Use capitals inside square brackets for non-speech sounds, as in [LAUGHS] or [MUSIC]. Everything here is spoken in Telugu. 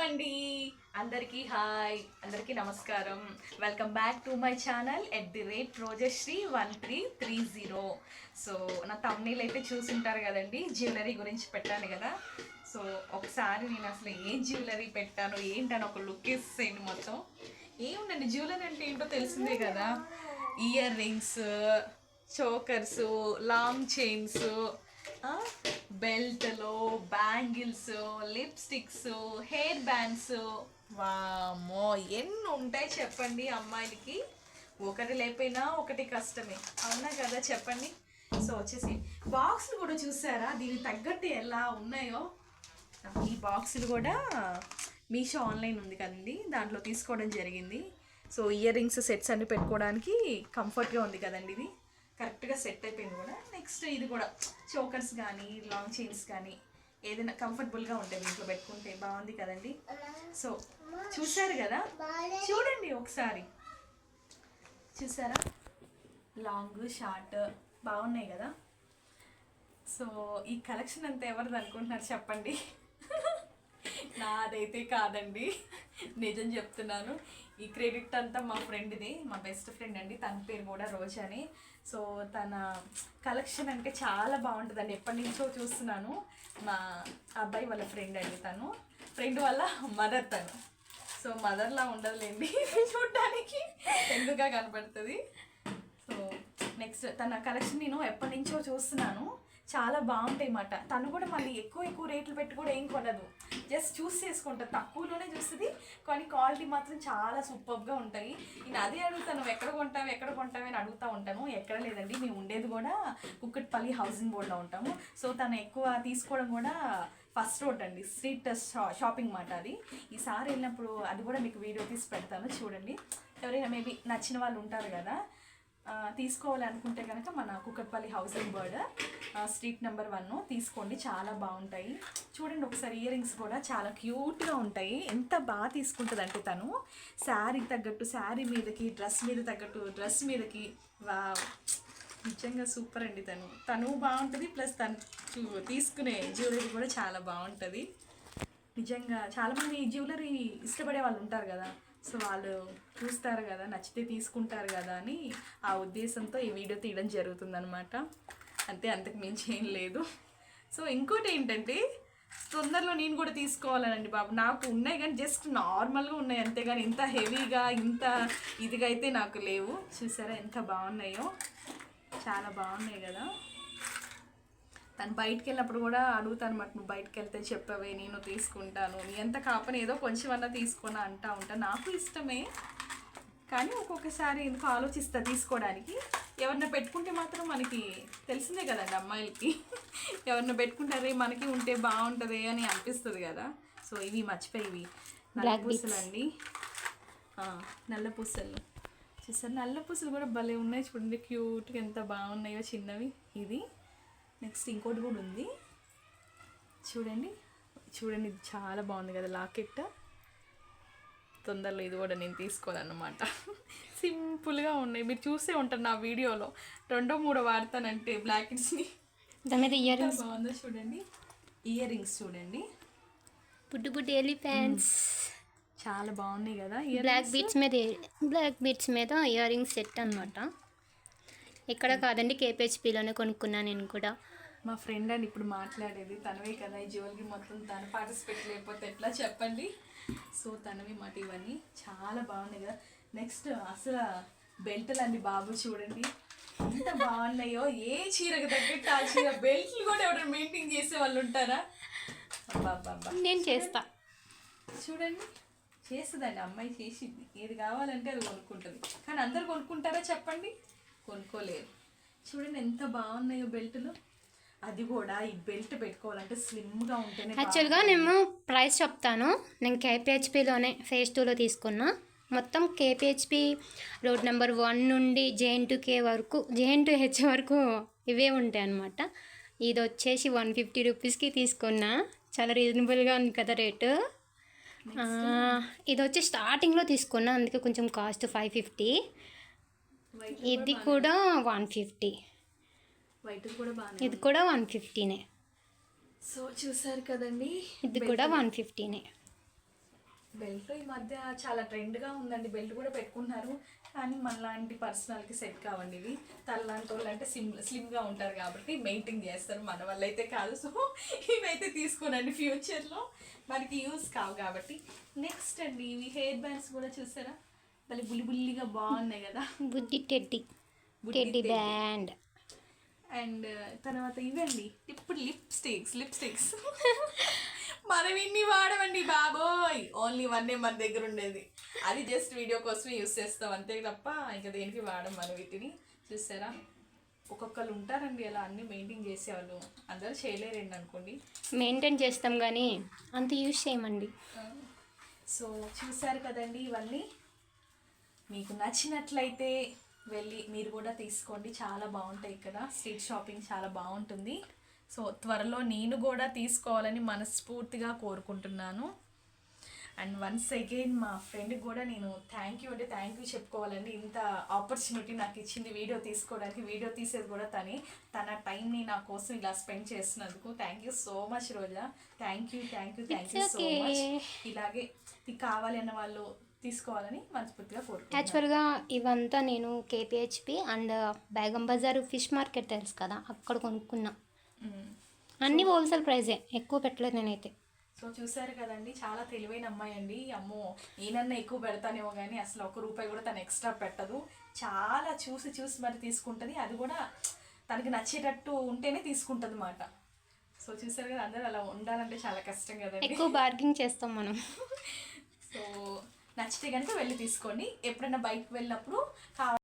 అండి. అందరికీ హాయ్. అందరికీ నమస్కారం. Welcome back to my channel at the rate Rojasri one three three zero so నా తమ్నీళ్ళు అయితే చూసుంటారు కదండి. జ్యువెలరీ గురించి పెట్టాను కదా. సో ఒకసారి నేను అసలు ఏం జ్యువెలరీ పెట్టాను? ఏంటని ఒక లుక్ ఇస్తాను మొత్తం. ఏముందండి? జ్యువెలరీ అంటే ఏంటో తెలిసిందే కదా. Ear rings chokers long chains బెల్ట్లు బ్యాంగిల్స్ లిప్స్టిక్స్ హెయిర్ బ్యాండ్స్. వామో ఎన్ని ఉంటాయి చెప్పండి అమ్మాయిలకి? ఒకటి లేకపోయినా ఒకటి కష్టమే. అవునా కదా చెప్పండి? సో వచ్చేసి బాక్స్లు కూడా చూసారా? దీనికి తగ్గట్టు ఎలా ఉన్నాయో? ఈ బాక్సులు కూడా మీషో ఆన్లైన్ ఉంది కదండి. దాంట్లో తీసుకోవడం జరిగింది. సో ఇయర్ రింగ్స్ సెట్స్ అన్ని పెట్టుకోవడానికి కంఫర్ట్గా ఉంది కదండి ఇది. కరెక్ట్గా సెట్ అయిపోయింది కూడా. నెక్స్ట్ ఇది కూడా. చోకర్స్ కానీ లాంగ్ చైన్స్ కానీ ఏదైనా కంఫర్టబుల్గా ఉంటుంది ఇంట్లో పెట్టుకుంటే బాగుంది కదండి. సో చూసారు కదా? చూడండి ఒకసారి. చూసారా? లాంగ్ షార్ట్ బాగున్నాయి కదా? సో ఈ కలెక్షన్ అంతా ఎవరిది అనుకుంటున్నారు చెప్పండి? నాదైతే కాదండి. నిజం చెప్తున్నాను. ఈ క్రెడిట్ అంతా మా ఫ్రెండ్ది మా బెస్ట్ ఫ్రెండ్ అండి. తన పేరు కూడా రోజా అని సో తన కలెక్షన్ అంటే చాలా బాగుంటుందండి. ఎప్పటి నుంచో చూస్తున్నాను. మా అబ్బాయి వాళ్ళ ఫ్రెండ్ అండి తను. ఫ్రెండ్ వల్ల మదర్ తను. సో మదర్లా ఉండదులేండి. చూడటానికి ఎందుగా కనపడుతుంది. సో నెక్స్ట్ తన కలెక్షన్ నేను ఎప్పటి నుంచో చూస్తున్నాను. చాలా బాగుంటాయి అన్నమాట తను కూడా మళ్ళీ ఎక్కువ ఎక్కువ రేట్లు పెట్టి కూడా ఏం కొనదు. జస్ట్ చూస్ చేసుకుంటుంది తక్కువలోనే చూస్తుంది. కానీ క్వాలిటీ మాత్రం చాలా సూపర్గా ఉంటాయి. నేను అదే అడుగుతాను. ఎక్కడ కొంటావు? ఎక్కడ కొంటావు? అని అడుగుతూ ఉంటాను ఎక్కడ లేదండి. మేము ఉండేది కూడా కుక్కట్పల్లి హౌసింగ్ బోర్డ్లో ఉంటాము. సో తను ఎక్కువ తీసుకోవడం కూడా ఫస్ట్ రోడ్ అండి. స్ట్రీట్ షా షాపింగ్ మాట అది. ఈసారి వెళ్ళినప్పుడు అది కూడా మీకు వీడియో తీసి పెడతాను. చూడండి. ఎవరైనా మేబీ నచ్చిన వాళ్ళు ఉంటారు కదా. తీసుకోవాలనుకుంటే కనుక మన Kukatpally housing board street number one తీసుకోండి. చాలా బాగుంటాయి. చూడండి ఒకసారి ఇయర్ రింగ్స్ కూడా చాలా క్యూట్గా ఉంటాయి. ఎంత బాగా తీసుకుంటుందంటే తను శారీకి తగ్గట్టు శారీ మీదకి డ్రెస్ మీద తగ్గట్టు డ్రెస్ మీదకి. వా నిజంగా సూపర్ అండి తను. తను బాగుంటుంది ప్లస్ తను తీసుకునే జ్యువెలరీ కూడా చాలా బాగుంటుంది. నిజంగా చాలామంది జ్యువెలరీ ఇష్టపడే వాళ్ళు ఉంటారు కదా. సో వాళ్ళు చూస్తారు కదా నచ్చితే తీసుకుంటారు కదా అని ఆ ఉద్దేశంతో ఈ వీడియో తీయడం జరుగుతుందనమాట అంతే అంతకు మించి ఏం లేదు. సో ఇంకోటి ఏంటంటే తొందరలో నేను కూడా తీసుకోవాలనండి బాబు. నాకు ఉన్నాయి కానీ జస్ట్ నార్మల్గా ఉన్నాయి అంతేగాని ఇంత హెవీగా ఇంత ఇదిగా అయితే నాకు లేవు. చూసారా ఎంత బాగున్నాయో? చాలా బాగున్నాయి కదా. తను బయటికి వెళ్ళినప్పుడు కూడా అడుగుతాను అనమాట నువ్వు బయటికి వెళ్తే చెప్పవే నేను తీసుకుంటాను నీ ఎంత కాపని ఏదో కొంచెం అన్నా తీసుకున్నా అంటా ఉంటా నాకు ఇష్టమే. కానీ ఒక్కొక్కసారి ఎందుకు ఆలోచిస్తా తీసుకోవడానికి. ఎవరిన పెట్టుకుంటే మాత్రం మనకి తెలిసిందే కదండి అమ్మాయిలకి. [LAUGHS] ఎవరిన పెట్టుకుంటారే మనకి ఉంటే బాగుంటుంది అని అనిపిస్తుంది కదా. సో ఇవి మర్చిపోయి ఇవి. నల్ల పూసలు అండి నల్ల పూసలు. చూసారు? నల్ల పూసలు కూడా భలే ఉన్నాయి చూడండి క్యూట్గా ఎంత బాగున్నాయో చిన్నవి. ఇది. నెక్స్ట్ ఇంకోటి కూడా ఉంది. చూడండి. చూడండి ఇది చాలా బాగుంది కదా లాకెట్. తొందరలో ఇది కూడా నేను తీసుకోవాలన్నమాట. సింపుల్గా ఉన్నాయి. మీరు చూసే ఉంటారు నా వీడియోలో. రెండో మూడో వాడతానంటే బ్లాకెట్స్ని. దాని మీద ఇయర్ ఎంత బాగుందో చూడండి. ఇయర్ రింగ్స్ చూడండి. పుట్టు పుట్టి ఎలిఫెంట్స్ చాలా బాగున్నాయి కదా బ్లాక్ బీట్స్ మీద బ్లాక్ బీట్స్ మీద ఇయర్ రింగ్స్ సెట్ అనమాట ఇక్కడ కాదండి కేపిహెచ్పిలోనే కొనుక్కున్నాను నేను కూడా. మా ఫ్రెండ్ అని ఇప్పుడు మాట్లాడేది. తనవే కదా ఈ జ్యువెలరీ మొత్తం. తను పార్టిసిపేట్ లేకపోతే ఎట్లా చెప్పండి? సో తనవి మాట ఇవన్నీ చాలా బాగున్నాయి కదా. నెక్స్ట్ అసలు బెల్ట్లు అండి బాబు చూడండి. ఎంత బాగున్నాయో. ఏ చీరకు తగ్గట్టు ఆ చీర బెల్ట్లు కూడా ఎవరైనా మెయింటైన్ చేసే వాళ్ళు ఉంటారా? నేను చేస్తా. చూడండి. చేస్తుందండి. అమ్మాయి చేసింది. ఏది కావాలంటే అది కొనుక్కుంటుంది. కానీ అందరు కొనుక్కుంటారా చెప్పండి? కొనుక్కోలేరు చూడండి ఎంత బాగున్నాయో బెల్ట్లు. అది కూడా ఈ బెల్ట్ పెట్టుకోవాలంటే స్లిమ్గా ఉంటేనే యాక్చువల్గా నేను ప్రైస్ చెప్తాను. నేను కేపిహెచ్పిలోనే ఫేజ్ టూలో తీసుకున్నా. మొత్తం కేపిహెచ్పి రోడ్ నెంబర్ వన్ నుండి జేఎన్ టు కే వరకు జేఎన్ టు హెచ్ వరకు ఇవే ఉంటాయి అన్నమాట. ఇది వచ్చేసి వన్ ఫిఫ్టీ రూపీస్కి తీసుకున్నా. చాలా రీజనబుల్గా ఉంది కదా రేటు. ఇది వచ్చి స్టార్టింగ్లో తీసుకున్నా అందుకే కొంచెం కాస్ట్ ఫైవ్ ఫిఫ్టీ ఇది కూడా వన్ ఫిఫ్టీ. వైట్ కూడా బాగానే ఇది కూడా వన్ ఫిఫ్టీనే. సో చూసారు కదండి ఇది కూడా వన్ ఫిఫ్టీనే. బెల్ట్ ఈ మధ్య చాలా ట్రెండ్గా ఉందండి. బెల్ట్ కూడా పెట్టుకుంటున్నారు. కానీ మనలాంటి పర్సనల్కి సెట్ కావండి ఇవి. తనలాంటి వాళ్ళు అంటే స్లిమ్ స్లిమ్గా ఉంటారు కాబట్టి మెయింటైన్ చేస్తారు. మన వల్ల అయితే కాదు. సో ఇవైతే తీసుకోనండి ఫ్యూచర్లో. మనకి యూస్ కావు కాబట్టి. నెక్స్ట్ అండి ఇవి హెయిర్ బ్యాండ్స్ కూడా చూసారా? మళ్ళీ బుల్లి బుల్లిగా బాగున్నాయి కదా. బుడ్డి టెడ్డి టెడ్డి. బ్యాండ్. అండ్ తర్వాత ఇవండి ఇప్పుడు లిప్స్టిక్స్ లిప్స్టిక్స్. మనం ఇన్ని వాడమండి బాబోయ్. ఓన్లీ వన్నే మన దగ్గర ఉండేది. అది జస్ట్ వీడియో కోసమే యూస్ చేస్తాం అంతే తప్ప ఇంకా దేనికి వాడం మనం వీటిని. చూసారా? ఒక్కొక్కరు ఉంటారండి అలా అన్ని మెయింటైన్ చేసేవాళ్ళు. అందరూ చేయలేరండి అనుకోండి. మెయింటైన్ చేస్తాం కానీ అంత యూజ్ చేయమండి. సో చూసారు కదండి ఇవన్నీ. మీకు నచ్చినట్లయితే వెళ్ళి మీరు కూడా తీసుకోండి. చాలా బాగుంటాయి ఇక్కడ. స్ట్రీట్ షాపింగ్ చాలా బాగుంటుంది. సో త్వరలో నేను కూడా తీసుకోవాలని మనస్ఫూర్తిగా కోరుకుంటున్నాను. అండ్ వన్స్ అగైన్ మా ఫ్రెండ్కి కూడా నేను థ్యాంక్ యూ అంటే థ్యాంక్ యూ చెప్పుకోవాలండి. ఇంత ఆపర్చునిటీ నాకు ఇచ్చింది వీడియో తీసుకోవడానికి. వీడియో తీసేది కూడా తనే. తన టైంని నా కోసం ఇలా స్పెండ్ చేసినందుకు thank you so much Roja. Thank you thank you thank you so much. ఇలాగే కావాలి అన్న వాళ్ళు తీసుకోవాలని మనస్ఫూర్తిగా కోరుకుంటున్నాను. యాక్చువల్గా ఇవంతా నేను KPHB and Begum Bazaar fish market తెలుసు కదా అక్కడ కొనుక్కున్నా. అన్నీ హోల్సేల్ ప్రైజే ఎక్కువ పెట్టలేదు నేనైతే. సో చూసారు కదండి చాలా తెలివైన అమ్మాయి అండి. అమ్మో నేనన్నా ఎక్కువ పెడతానేమో కానీ అసలు ఒక రూపాయి కూడా తను ఎక్స్ట్రా పెట్టదు. చాలా చూసి చూసి మరి తీసుకుంటుంది. అది కూడా తనకి నచ్చేటట్టు ఉంటేనే తీసుకుంటుంది అన్నమాట సో చూసారు కదా అందరూ అలా ఉండాలంటే చాలా కష్టం కదండి. ఎక్కువ బార్గింగ్ చేస్తాం మనం. [LAUGHS] సో నచ్చితే కనుక వెళ్ళి తీసుకోండి ఎప్పుడైనా బైక్ వెళ్ళినప్పుడు కావాలి